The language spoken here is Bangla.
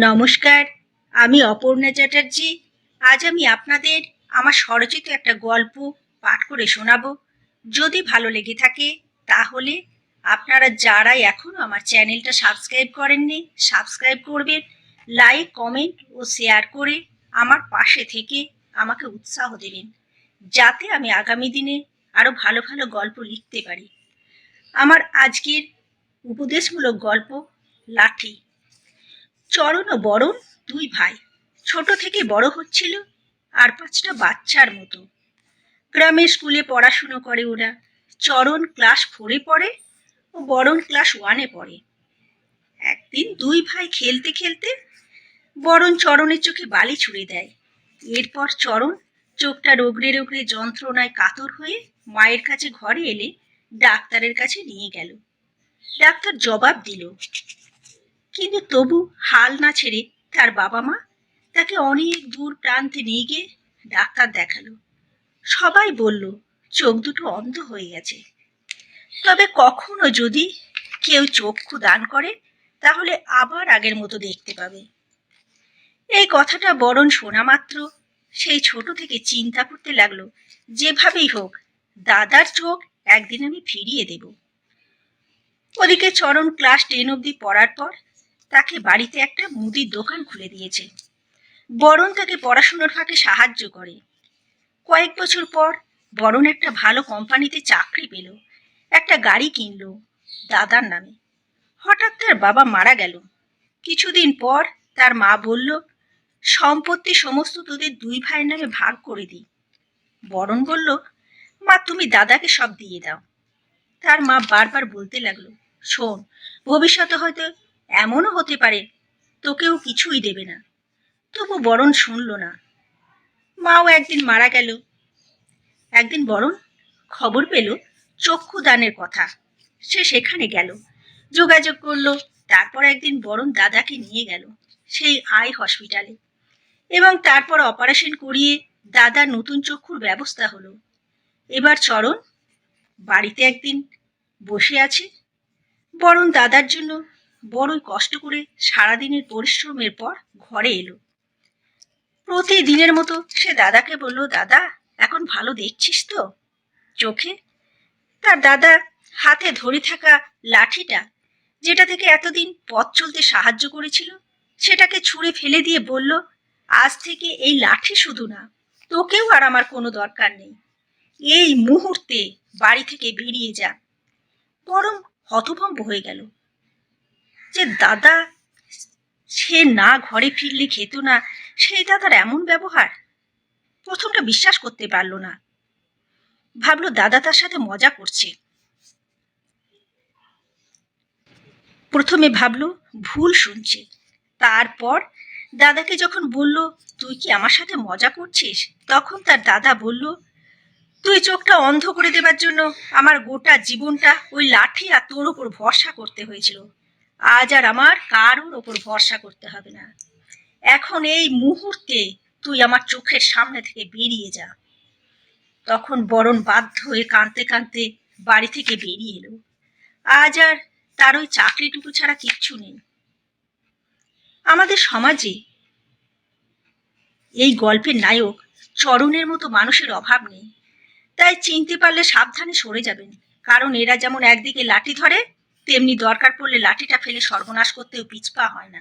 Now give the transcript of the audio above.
নমস্কার, আমি অপর্ণা চ্যাটার্জি। আজ আমি আপনাদের আমার স্বরচিত একটা গল্প পাঠ করে শোনাবো। যদি ভালো লেগে থাকে, তাহলে আপনারা যারা এখনও আমার চ্যানেলটা সাবস্ক্রাইব করেননি, সাবস্ক্রাইব করবেন, লাইক, কমেন্ট ও শেয়ার করে আমার পাশে থেকে আমাকে উৎসাহ দেবেন, যাতে আমি আগামী দিনে আরও ভালো ভালো গল্প লিখতে পারি। আমার আজকের উপদেশমূলক গল্প লাঠি। চরণ ও বরণ দুই ভাই। ছোট থেকে বড় হচ্ছিল আর পাঁচটা বাচ্চার মতো। গ্রামের স্কুলে পড়াশুনো করে ওরা। চরণ ক্লাস ফোরে পড়ে ও বরণ ক্লাস ওয়ানে পড়ে। একদিন দুই ভাই খেলতে খেলতে বরণ চরণের চোখে বালি ছুঁড়ে দেয়। এরপর চরণ চোখটা রোগড়ে রোগড়ে যন্ত্রণায় কাতর হয়ে মায়ের কাছে ঘরে এলে ডাক্তারের কাছে নিয়ে গেল। ডাক্তার জবাব দিল কিন্তু তবু হাল না ছেড়ে তার বাবা মা তাকে অনেক দূর প্রান্তে নিয়ে গিয়ে ডাক্তার দেখাল। সবাই বলল, চোখ দুটো অন্ধ হয়ে গেছে। তবে কখনো যদি কেউ চক্ষু দান করে, তাহলে আবার আগের মতো দেখতে পাবে এই কথাটা বরণ শোনা মাত্র সেই ছোট থেকে চিন্তা করতে লাগল, যেভাবেই হোক, দাদার চোখ একদিন আমি ফিরিয়ে দেব ওদিকে চরণ ক্লাস টেন অবধি পড়ার পর তাকে বাড়িতে একটা মুদির দোকান খুলে দিয়েছে। বরণ তাকে পড়াশুনোর ফাঁকে সাহায্য করে। কয়েক বছর পর বরণ একটা ভালো কোম্পানিতে চাকরি পেল। একটা গাড়ি কিনলো দাদার নামে। হঠাৎ তার বাবা মারা গেল। কিছুদিন পর তার মা বলল, সম্পত্তি সমস্ত তোদের দুই ভাইয়ের নামে ভাগ করে দিই। বরণ বলল, মা, তুমি দাদাকে সব দিয়ে দাও। তার মা বারবার বলতে লাগল, শোন, ভবিষ্যতে হয়তো এমনও হতে পারে তোকেও কিছুই দেবে না। তবু বরণ শুনল না। মাও একদিন মারা গেল। একদিন বরণ খবর পেল চক্ষু দানের কথা। সে সেখানে গেল, যোগাযোগ করল, তারপর একদিন বরণ দাদাকে নিয়ে গেল সেই আই হসপিটালে। এবং তারপর অপারেশন করিয়ে দাদার নতুন চক্ষুর ব্যবস্থা হলো। এবার চরণ বাড়িতে একদিন বসে আছে। বরণ দাদার জন্য বড়ই কষ্ট করে সারাদিনের পরিশ্রমের পর ঘরে এলো। প্রতিদিনের মতো সে দাদাকে বলল, দাদা, এখন ভালো দেখছিস তো? চোখে তার দাদা হাতে ধরে থাকা লাঠিটা, যেটা থেকে এতদিন পথ চলতে সাহায্য করেছিল, সেটাকে ছুঁড়ে ফেলে দিয়ে বলল, আজ থেকে এই লাঠি শুধু না, তোকেও আর আমার কোনো দরকার নেই। এই মুহূর্তে বাড়ি থেকে বেরিয়ে যা। বরং হতভম্ব হয়ে গেল। যে দাদা, সে না ঘরে ফিরলে খেত না সেই দাদার এমন ব্যবহার? প্রথমটা বিশ্বাস করতে পারল না। ভাবলো দাদা তার সাথে মজা করছে। প্রথমে ভাবলো, ভুল শুনছে। তারপর দাদাকে যখন বলল, তুই কি আমার সাথে মজা করছিস? তখন তার দাদা বলল, তুই চোখটা অন্ধ করে দেবার জন্য আমার গোটা জীবনটা ওই লাঠি আর তোর ওপর ভরসা করতে হয়েছিল। আজ আর আমার কারোর ওপর ভরসা করতে হবে না। এখন এই মুহূর্তে তুই আমার চোখের সামনে থেকে বেরিয়ে যা। তখন বরণ বাধ্য হয়ে কাঁদতে কাঁদতে বাড়ি থেকে বেরিয়ে এলো। আজ আর তার ওই চাকরিটুকু ছাড়া কিচ্ছু নেই। আমাদের সমাজে এই গল্পের নায়ক চরণের মতো মানুষের অভাব নেই। তাই চিনতে পারলে সাবধানে সরে যাবেন। কারণ এরা যেমন একদিকে লাঠি ধরে তেমনি দরকার পড়লে লাঠিটা ফেলে সর্বনাশ করতেও পিছপা হয় না।